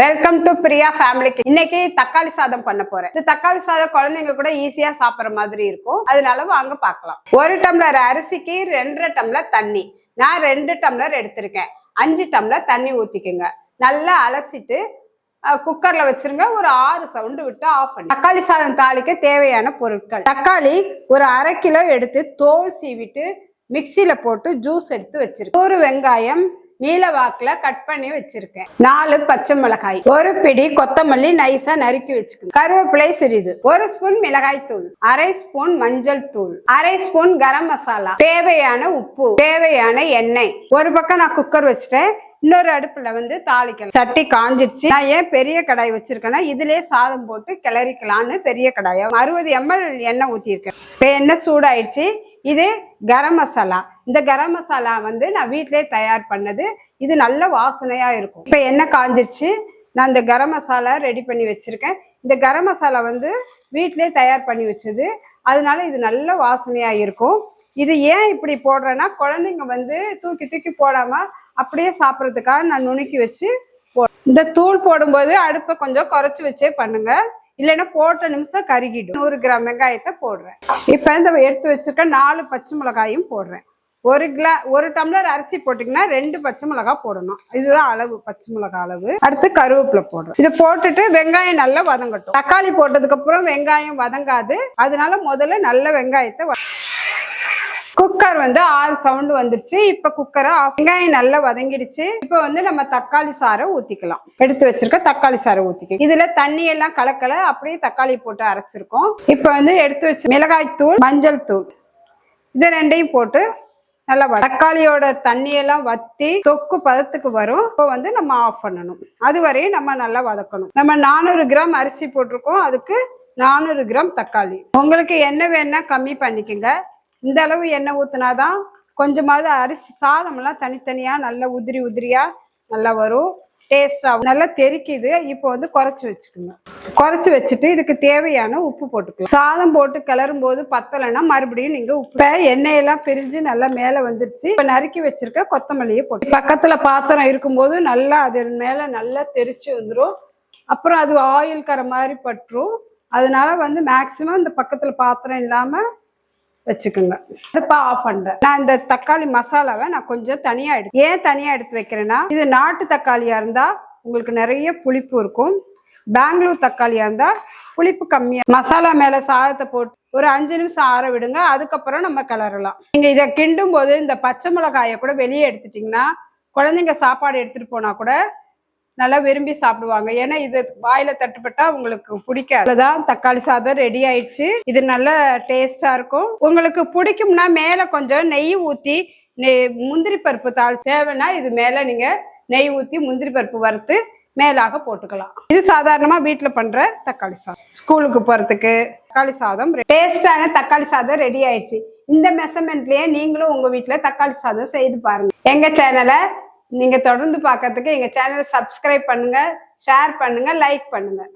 Welcome to Priya ஃபேமிலிக்கு இன்னைக்கு தக்காளி சாதம் பண்ண போறேன். இந்த தக்காளி சாதம் குழந்தைங்க கூட ஈஸியா சாப்பிட்ற மாதிரி இருக்கும். அதனால வாங்க பார்க்கலாம். ஒரு டம்ளர் அரிசிக்கு ரெண்டரை டம்ளர் தண்ணி. நான் ரெண்டு டம்ளர் எடுத்திருக்கேன். அஞ்சு டம்ளர் தண்ணி ஊத்திக்கோங்க. நல்லா அலசிட்டு குக்கர்ல வச்சிருங்க. ஒரு ஆறு சவுண்டு விட்டு ஆஃப் பண்ணி. தக்காளி சாதம் தாளிக்க தேவையான பொருட்கள். தக்காளி ஒரு அரை கிலோ எடுத்து தோல் சீவிட்டு மிக்சியில போட்டு ஜூஸ் எடுத்து வச்சிருக்கேன். ஒரு வெங்காயம் நீல வாக்குல கட் பண்ணி வச்சிருக்கேன். நாலு பச்சை மிளகாய் ஒரு பிடி கொத்தமல்லி நைஸா நறுக்கி வச்சுக்கணும் கருவேப்பிலை சிறிது ஒரு ஸ்பூன் மிளகாய் தூள் அரை ஸ்பூன் மஞ்சள் தூள் அரை ஸ்பூன் கரம் மசாலா தேவையான உப்பு தேவையான எண்ணெய். ஒரு பக்கம் நான் குக்கர் வச்சுட்டேன் இன்னொரு அடுப்புல வந்து தாளிக்கணும் சட்டி காஞ்சிடுச்சு நான் ஏன் பெரிய கடாய் வச்சிருக்கேன்னா இதுலயே சாதம் போட்டு கிளறிக்கலான்னு பெரிய கடாயம் அறுபது எம்எல் எண்ணெய் ஊற்றிருக்கேன் எண்ணெய் சூடாயிடுச்சு. இது கரம் மசாலா. இந்த கரம் மசாலா வந்து நான் வீட்டிலே தயார் பண்ணது. இது நல்ல வாசனையாக இருக்கும். இப்போ என்ன காஞ்சிருச்சு? நான் இந்த கரம் மசாலா ரெடி பண்ணி வச்சுருக்கேன். இந்த கரம் மசாலா வந்து வீட்டிலே தயார் பண்ணி வச்சது. அதனால இது நல்ல வாசனையாக இருக்கும். இது ஏன் இப்படி போடுறேன்னா குழந்தைங்க வந்து தூக்கி தூக்கி போடாமல் அப்படியே சாப்பிட்றதுக்காக நான் நுணுக்கி வச்சு போ இந்த தூள் போடும்போது அடுப்பை கொஞ்சம் குறைச்சி வச்சே பண்ணுங்கள் இல்லைன்னா போட்ட நிமிஷம் கருகிடும். நூறு கிராம் வெங்காயத்தை போடுறேன். இப்போ இந்த எடுத்து வச்சிருக்க நாலு பச்சை மிளகாயும் போடுறேன். ஒரு கிலா ஒரு டம்ளர் அரிசி போட்டிங்கன்னா ரெண்டு பச்சை மிளகாய் போடணும். இதுதான் அளவு பச்சை மிளகாய் அளவு. அடுத்து கருவேப்பிலை போடுறோம் இதை போட்டுட்டு வெங்காயம் நல்லா வதங்கட்டும். தக்காளி போட்டதுக்கு அப்புறம் வெங்காயம் வதங்காது. அதனால முதல்ல நல்ல வெங்காயத்தை குக்கர் வந்து ஆறு சவுண்டு வந்துருச்சு. இப்போ குக்கரை வெங்காயம் நல்லா வதங்கிடுச்சு. இப்போ வந்து நம்ம தக்காளி சாறை ஊற்றிக்கலாம் எடுத்து வச்சிருக்க தக்காளி சாறை ஊற்றிக்கலாம் இதில் தண்ணி எல்லாம் கலக்கல. அப்படியே தக்காளி போட்டு அரைச்சிருக்கோம். இப்போ வந்து எடுத்து வச்சு மிளகாய் தூள் மஞ்சள் தூள். இது ரெண்டையும் போட்டு நல்லா தக்காளியோட தண்ணியெல்லாம் வத்தி தொக்கு பதத்துக்கு வரும். இப்போ வந்து நம்ம ஆஃப் பண்ணணும். அது வரையும் நம்ம நல்லா வதக்கணும். நம்ம நானூறு கிராம் அரிசி போட்டிருக்கோம். அதுக்கு நானூறு கிராம் தக்காளி. உங்களுக்கு என்ன வேணா கம்மி பண்ணிக்கோங்க. இந்த அளவு எண்ணெய் ஊற்றினாதான் கொஞ்சமாவது அரிசி சாதமெல்லாம் தனித்தனியாக நல்லா உதிரி உதிரியாக நல்லா வரும். டேஸ்டாகவும் நல்லா தெறிக்குது இப்போ வந்து குறைச்சி வச்சுக்கணும். குறைச்சி வச்சுட்டு இதுக்கு தேவையான உப்பு போட்டுக்கலாம். சாதம் போட்டு கிளறும் போது பத்தலைன்னா மறுபடியும் நீங்கள் உப்பு எண்ணெயெல்லாம் பிரிஞ்சு நல்லா மேலே வந்துருச்சு. இப்போ நறுக்கி வச்சிருக்க கொத்தமல்லியை போட்டு பக்கத்தில் பாத்திரம் இருக்கும்போது நல்லா அது மேலே நல்லா தெரிச்சு வந்துடும் அப்புறம் அது ஆயில் கரை மாதிரி பட்டுரும். அதனால வந்து மேக்சிமம் இந்த பக்கத்தில் பாத்திரம் இல்லாமல் வச்சுக்கோங்க. அடுப்பா ஆஃப் பண்றேன். நான் இந்த தக்காளி மசாலாவை நான் கொஞ்சம் தனியா எடுத்து ஏன் தனியா எடுத்து வைக்கிறேன்னா இது நாட்டு தக்காளியா இருந்தா உங்களுக்கு நிறைய புளிப்பு இருக்கும். பெங்களூர் தக்காளியா இருந்தா புளிப்பு கம்மியா மசாலா மேல சாதத்தை போட்டு ஒரு அஞ்சு நிமிஷம் ஆற விடுங்க அதுக்கப்புறம் நம்ம கிளறலாம். நீங்க இதை கிண்டும் போது இந்த பச்சை மிளகாயை கூட வெளியே எடுத்துட்டீங்கன்னா குழந்தைங்க சாப்பாடு எடுத்துட்டு போனா கூட நல்லா விரும்பி சாப்பிடுவாங்க. ஏன்னா இது வாயில தட்டுப்பட்டா உங்களுக்கு பிடிக்காது. தான் தக்காளி சாதம் ரெடி ஆயிடுச்சு. இது நல்ல டேஸ்டா இருக்கும். உங்களுக்கு பிடிக்கும்னா மேல கொஞ்சம் நெய் ஊத்தி நெய் முந்திரி பருப்பு தாள் தேவைன்னா இது மேல நீங்க நெய் ஊத்தி முந்திரி பருப்பு வறுத்து மேலாக போட்டுக்கலாம். இது சாதாரணமா வீட்டுல பண்ற தக்காளி சாதம். ஸ்கூலுக்கு போறதுக்கு தக்காளி சாதம் டேஸ்டான தக்காளி சாதம் ரெடி ஆயிடுச்சு. இந்த மெஷர்மெண்ட்லயே நீங்களும் உங்க வீட்டுல தக்காளி சாதம் செய்து பாருங்க. எங்க சேனலை நீங்கள் தொடர்ந்து பார்க்கறதுக்கு எங்கள் சேனலை சப்ஸ்கிரைப் பண்ணுங்கள் ஷேர் பண்ணுங்கள் லைக் பண்ணுங்கள்